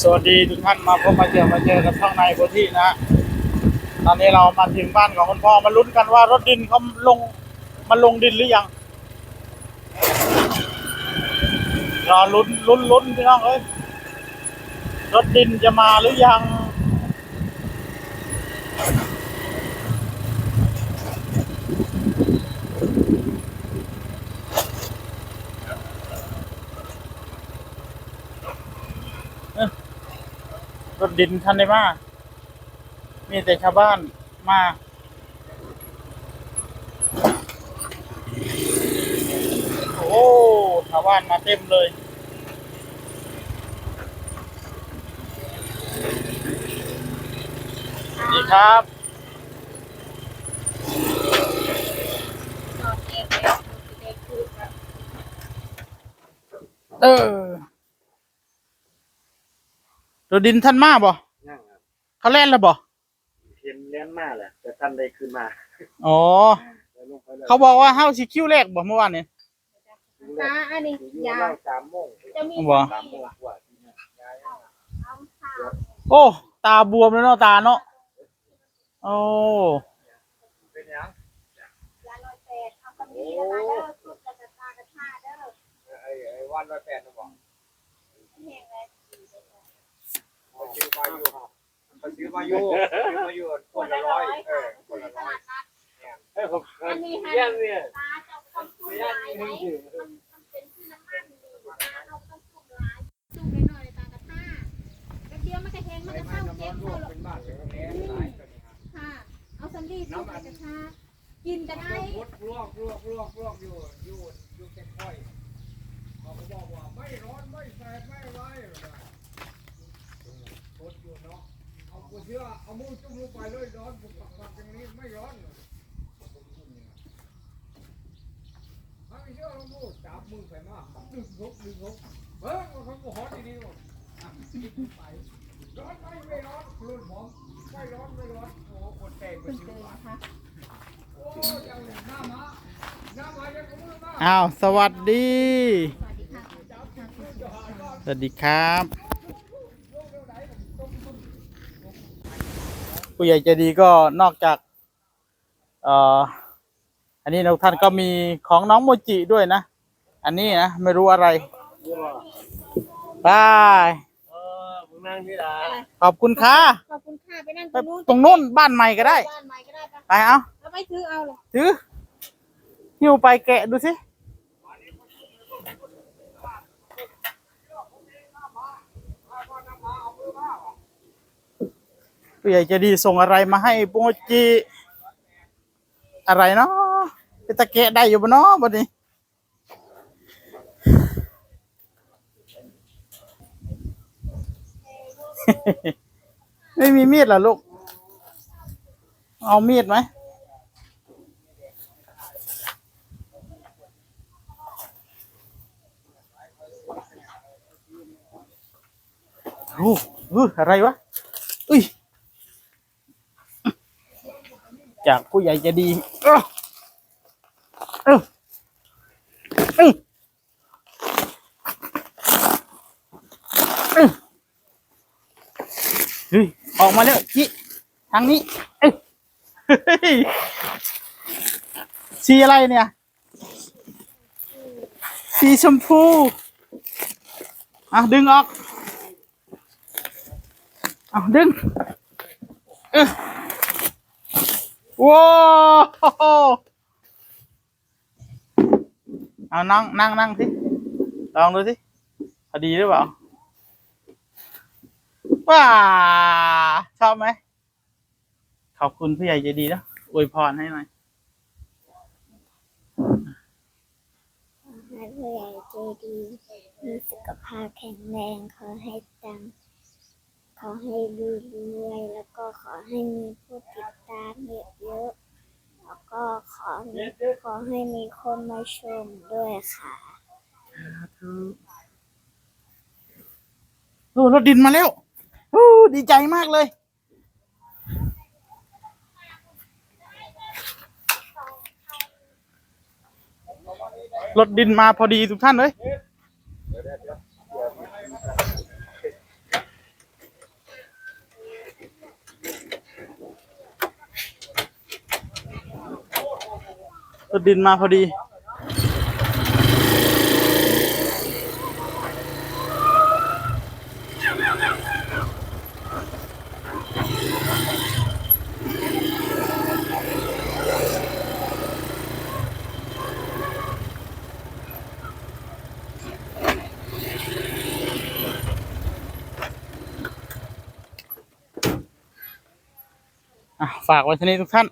สวัสดีทุกท่านมาพบมาเจอมาเจอกันข้างในพื้นที่นะ ตอนนี้เรามาถึงบ้านของคุณพ่อมาลุ้นกันว่ารถดินเขาลงมันลงดินหรือยังรอลุ้นลุ้นลุ้นพี่น้องเอ้ยรถดินจะมาหรือยัง รถดินทันได้มามีแต่ชาวบ้านมาโอ้ชาวบ้านมาเต็มเลยสวัสดีครับเออ รถดินท่านมาบ่นั่งครับเขาเล่นแล้วบ่เพียนเลี้ยนมากแหละแต่ท่านได้ขึ้นมาอ๋อแล้วลงไปเลยเขาบอกว่าเฮาสิคิวแรกบ่เมื่อวานนี้ตาอันนี้อยู่ยาเล่าสามโมงจะมีบ่ สามโมงกว่าที่เนี่ยย้ายมาเอาข่าว โอ้ ตาบวมแล้วเนาะตาเนาะโอ้ เป็นยัง ยาลอยแปดเอาคำนี้นะคะเด้อทุบกระตากระทาเด้อ ไอ้ไอ้วันร้อยแปดนะบอก แห้งเลย เขาซื้อมาอยู่เขาซื้อ มาอยู่ซื้อมาอยู่คนละร้อยเออคนละร้อยเออผมอันนี้ฮะเยี่ยมเนี่ยตาจะต้องทุบลายไหมมันมันเป็นที่น้ำมันอยู่ตาเราต้องทุบลายทุบหน่อยๆตากระทาแป๊บเดียวมันก็แห้งมันก็เข้าเจ็บเข้าหรอกเป็นบ้านเป็นแม่ร้ายตัวนี้ครับค่ะเอาสำลีทุบกระทากินก็ได้ลวกลวกลวกลวกลวกอยู่อยู่อยู่แค่ค่อยเขาก็บอกว่าไม่ร้อนไม่แสบไม่ไรโคตรอยู่เนาะเอา กูเชื่อเอามือจุ่มลงไปเลยร้อนผมปักปักอย่างนี้ไม่ร้อนถ้าไม่เชื่อเรามือจับมือไปมากดึงหกดึงหกเบิ้งมันเขาก็ฮอตดีๆหมดไปร้อนไม่ไม่ร้อนรุ่นผมไม่ร้อนไม่ร้อนโอ้คนแตกไปชิเจวอนะคะโอ้ยังหน้ามาหน้ามายังมือมาอ้าวสวัสดี สวัสดีครับ ผู้ใหญ่ใจดีก็นอกจากเอ่ออันนี้ทุกท่านก็มีของน้องโมจิด้วยนะ อันนี้นะไม่รู้อะไรบายเออมึงนั่งที่ไหนขอบคุณค่ะขอบคุณค่ะไปนั่งไปตรงนู้นตรงนู้นบ้านใหม่ก็ได้บ้านใหม่ก็ได้ปะไปเอาเอาไปซื้อเอาเลยถือหิ้วไปแกะดูสิ ผู้ใหญ่จะดีส่งอะไรมาให้โปงจีอะไรเนาะเป็นตะเกะได้อยู่บนเนาะบัดนี้ไม่มีมีดเหรอลูก เอามีดไหม โอ้อะไรวะ อุ้ย จากผู้ใหญ่จะดีเออเออเออเอเฮ้ยออกมาแล้วจิทางนี้เอ้ยเฮ้ยสีอะไรเนี่ย สีชมพูอะดึงออกเอาดึงเออ ว้าวเอานั่งนั่งนั่งสิลองดูสิพอดีหรือเปล่าว้าชอบไหมขอบคุณผู้ใหญ่ใจดีนะอวยพรให้หน่อยให้ผู้ใหญ่ใจดีมีสุขภาพแข็งแรงขอให้ตังขอให้รวยๆแล้วก็ขอให้มีผู้ติด ตามเยอะๆแล้วก็ขอมีขอให้มีคนมาชมด้วยค่ะโอ้รถดินมาแล้วโอ้ดีใจมากเลย รถดินมาพอดีทุกท่านเลย รถดินมาพอดีฝากไว้ที่นี้ทุกท่าน